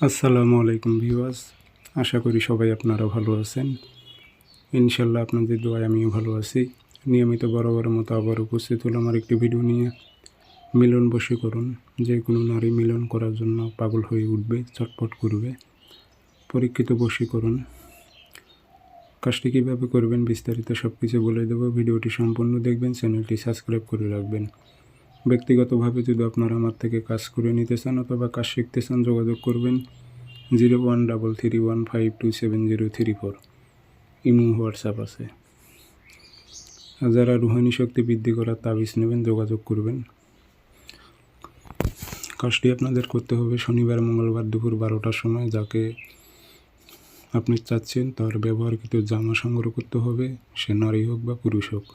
আসসালামু আলাইকুম ভিউয়ার্স। আশা করি সবাই আপনারা ভালো আছেন। ইনশাল্লাহ আপনাদের দোয়ায় আমিও ভালো আছি। নিয়মিত বরাবরের মতো আবার উপস্থিত হলাম আমার একটি ভিডিও নিয়ে। মিলন বশীকরণ যে কোনো নারী মিলন করার জন্য পাগল হয়ে উঠবে, চটপট করবে। পরীক্ষিত বশীকরণ কাজটি কীভাবে করবেন বিস্তারিত সব কিছু বলে দেবো। ভিডিওটি সম্পূর্ণ দেখবেন, চ্যানেলটি সাবস্ক্রাইব করে রাখবেন। ব্যক্তিগতভাবে যদি আপনারা আমার থেকে কাজ করে নিতে চান অথবা কাজ শিখতে চান, যোগাযোগ করবেন zero one double three one five two seven zero three four. Imo, WhatsApp আছে। যারা রুহানি শক্তি বৃদ্ধি করার তাবিজ নেবেন, যোগাযোগ করবেন। কাজটি আপনাদের করতে হবে শনিবার, মঙ্গলবার দুপুর বারোটার সময়। যাকে আপনি চাচ্ছেন, তার ব্যবহারকৃত জামা সংগ্রহ করতে হবে, সে নারী হোক বা পুরুষ হোক।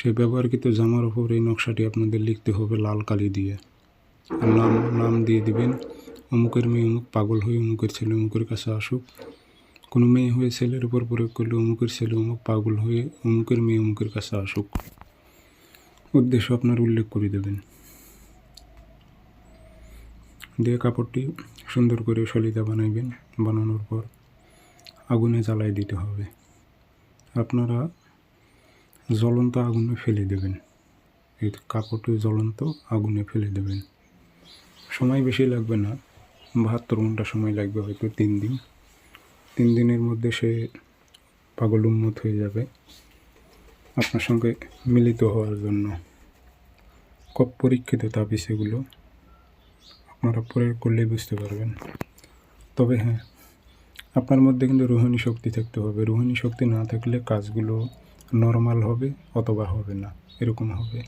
সেই ব্যবহারকৃত জামার ওপর এই নকশাটি আপনাদের লিখতে হবে লাল কালি দিয়ে। নাম নাম দিয়ে দিবেন, অমুকের মেয়ে অমুক পাগল হয়ে অমুকের ছেলে অমুকের কাছে আসুক। কোনো মেয়ে হয়ে ছেলের উপর প্রয়োগ করলে অমুকের ছেলে অমুক পাগল হয়ে অমুকের মেয়ে অমুকের কাছে আসুক। উদ্দেশ্য আপনার উল্লেখ করে দেবেন। দিয়ে কাপড়টি সুন্দর করে সলিতা বানাইবেন, বানানোর পর আগুনে জ্বালাই দিতে হবে। আপনারা জ্বলন্ত আগুনে ফেলে দেবেন। এই কাপড়টি জ্বলন্ত আগুনে ফেলে দেবেন। সময় বেশি লাগবে না, বাহাত্তর ঘণ্টা সময় লাগবে হয়তো তিন দিন। তিন দিনের মধ্যে সে পাগল উন্মত হয়ে যাবে আপনার সঙ্গে মিলিত হওয়ার জন্য। খুব পরীক্ষিত তাবিজ এগুলো। আপনারা প্রয়োগ করলেই বুঝতে পারবেন। তবে হ্যাঁ আপনার মধ্যে কিন্তু রোহিণী শক্তি থাকতে হবে। রোহিণী শক্তি না থাকলে কাজগুলো নর্মাল হবে অথবা হবে না, এরকম হবে।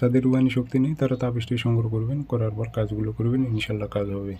যাদের রুহানি শক্তি নেই, তারা তাবিজটি সংগ্রহ করবেন, করার পর কাজগুলো করবেন, ইনশাল্লাহ কাজ হবে।